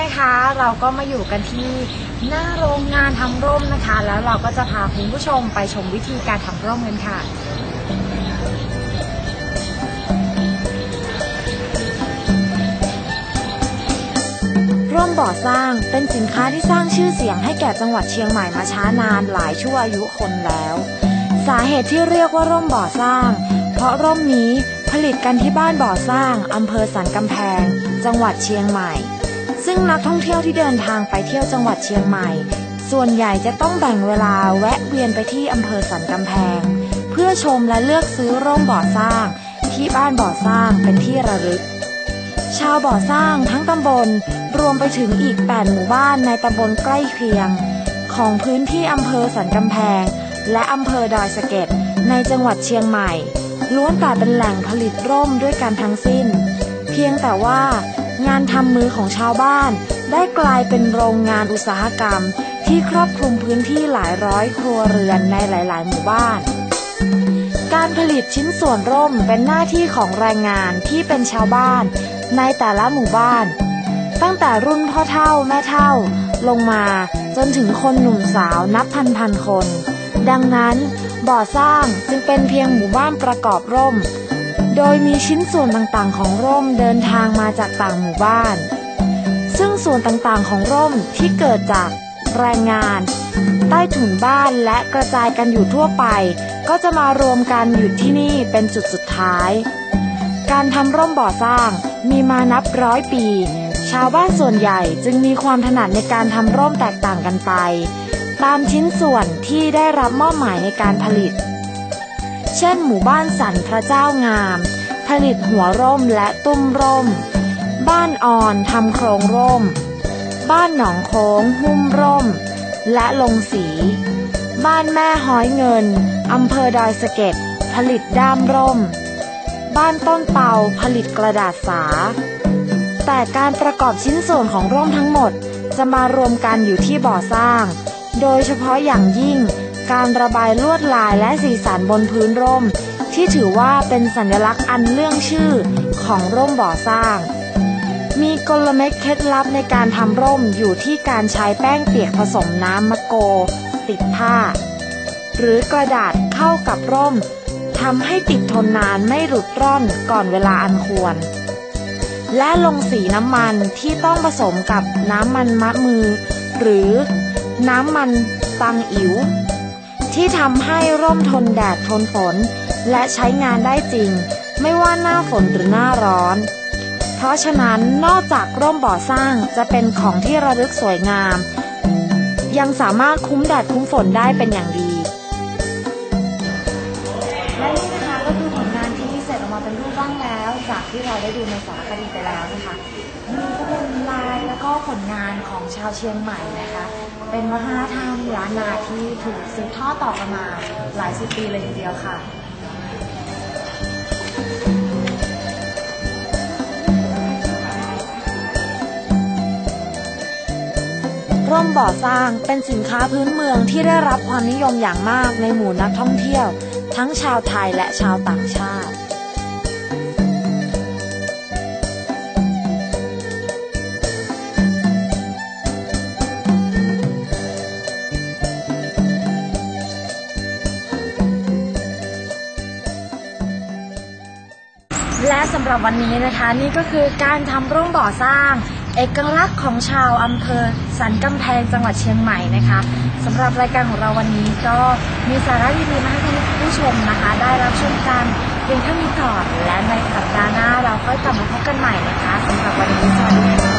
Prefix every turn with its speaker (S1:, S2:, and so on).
S1: นะคะเราก็มาอยู่กันที่หน้าโรงงานทำร่มนะคะ แล้วเราก็จะพาคุณผู้ชมไปชมวิธีการทำร่มกันค่ะร่มบ่อสร้างเป็นสินค้าที่สร้างชื่อเสียงให้แก่จังหวัดเชียงใหม่มาช้านานหลายชั่วอายุคนแล้ว สาเหตุที่เรียกว่าร่มบ่อสร้าง เพราะร่มนี้ผลิตกันที่บ้านบ่อสร้างอำเภอสันกำแพง จังหวัดเชียงใหม่ ซึ่งนักท่องเที่ยวที่เดินทางไปเที่ยวจังหวัดเชียงใหม่ ส่วนใหญ่จะต้องแบ่งเวลาแวะเวียนไปที่อำเภอสันกำแพง เพื่อชมและเลือกซื้อร่มบ่อสร้าง ที่บ้านบ่อสร้างเป็นที่ระลึก ชาวบ่อสร้างทั้งตำบลรวมไปถึงอีก 8 หมู่บ้านในตำบลใกล้เคียง ของพื้นที่อำเภอสันกำแพง และอำเภอดอยสะเก็ดในจังหวัดเชียงใหม่ล้วนแต่เป็นแหล่งผลิตร่มด้วยกันทั้งสิ้น เพียงแต่ว่า งานทำมือของชาวบ้าน ได้กลายเป็นโรงงานอุตสาหกรรม ที่ครอบคลุมพื้นที่หลายร้อยครัวเรือนในหลาย ๆ หมู่บ้าน การผลิตชิ้นส่วนร่มเป็นหน้าที่ของแรงงานที่เป็นชาวบ้าน ในแต่ละหมู่บ้าน ตั้งแต่รุ่นพ่อเท่าแม่เท่า ลงมาจนถึงคนหนุ่มสาวนับพันพันคน ดังนั้นบ่อสร้างจึงเป็นเพียงหมู่บ้านประกอบร่ม โดยมีชิ้นส่วนต่างๆ ของร่มเดินทางมาจากต่างหมู่บ้าน ซึ่งส่วนต่างๆ ของร่มที่เกิดจากแรงงาน ใต้ถุนบ้านและกระจายกันอยู่ทั่วไป ก็จะมารวมกันอยู่ที่นี่เป็นจุดสุดท้าย การทำร่มบ่อสร้างมีมานับร้อยปี ชาวบ้านส่วนใหญ่จึงมีความถนัดในการทำร่มแตกต่างกันไป ตามชิ้นส่วนที่ได้รับมอบหมายในการผลิต เช่นหมู่บ้านสันพระเจ้างาม ผลิตหัวร่มและตุ้มร่ม บ้านอ่อนทำโครงร่ม บ้านหนองโค้งหุ้มร่ม และลงสี บ้านแม่ห้อยเงินอำเภอดอยสะเก็ดผลิตด้ามร่ม บ้านต้นเปาผลิตกระดาษสา แต่การประกอบชิ้นส่วนของร่มทั้งหมดจะมารวมกันอยู่ที่บ่อสร้าง โดยเฉพาะอย่างยิ่ง การระบายลวดลายและสีสันบนพื้นร่ม ที่ถือว่าเป็นสัญลักษณ์อันเรื่องชื่อของร่มบ่อสร้าง มีกลเม็ดเคล็ดลับในการทำร่มอยู่ที่การใช้แป้งเปียกผสมน้ำมะโก ติดผ้า หรือกระดาษเข้ากับร่มทำให้ติดทนนานไม่หลุดร่อนก่อนเวลาอันควร และลงสีน้ำมันที่ต้องผสมกับน้ำมันมะมือ หรือน้ำมันตังอิ๋ว ที่ทำให้ร่มทนแดดทนฝน และใช้งานได้จริง ไม่ว่าหน้าฝนหรือหน้าร้อน เพราะฉะนั้นนอกจากร่มบ่อสร้างจะเป็นของที่ระลึกสวยงาม ยังสามารถคุ้มแดดคุ้มฝนได้เป็นอย่างดี จากที่เราได้ดูในสารคดีไปแล้วนะคะนี่ก็เป็นลายแล้วก็ผลงานของชาวเชียงใหม่นะคะ เป็นวัฒนธรรมล้านนาที่ถูกสืบทอดต่อกันมาหลายสิบปีเลยทีเดียวค่ะร่มบ่อสร้างเป็นสินค้าพื้นเมืองที่ได้รับความนิยมอย่างมากในหมู่นักท่องเที่ยว ทั้งชาวไทยและชาวต่างชาติ และสำหรับวันนี้นะคะนี่ก็คือการทำร่มบ่อสร้าง เอกลักษณ์ของชาวอำเภอสันกำแพงจังหวัดเชียงใหม่นะคะสำหรับรายการของเราวันนี้ก็มีสาระดีๆมาให้ท่านผู้ชมนะคะ ได้รับชมกันพียงเท่านี้ก่อนและในสัปดาห์หน้าเราค่อยกลับมาพบกันใหม่นะคะสำหรับวันนี้สวัสดีค่ะ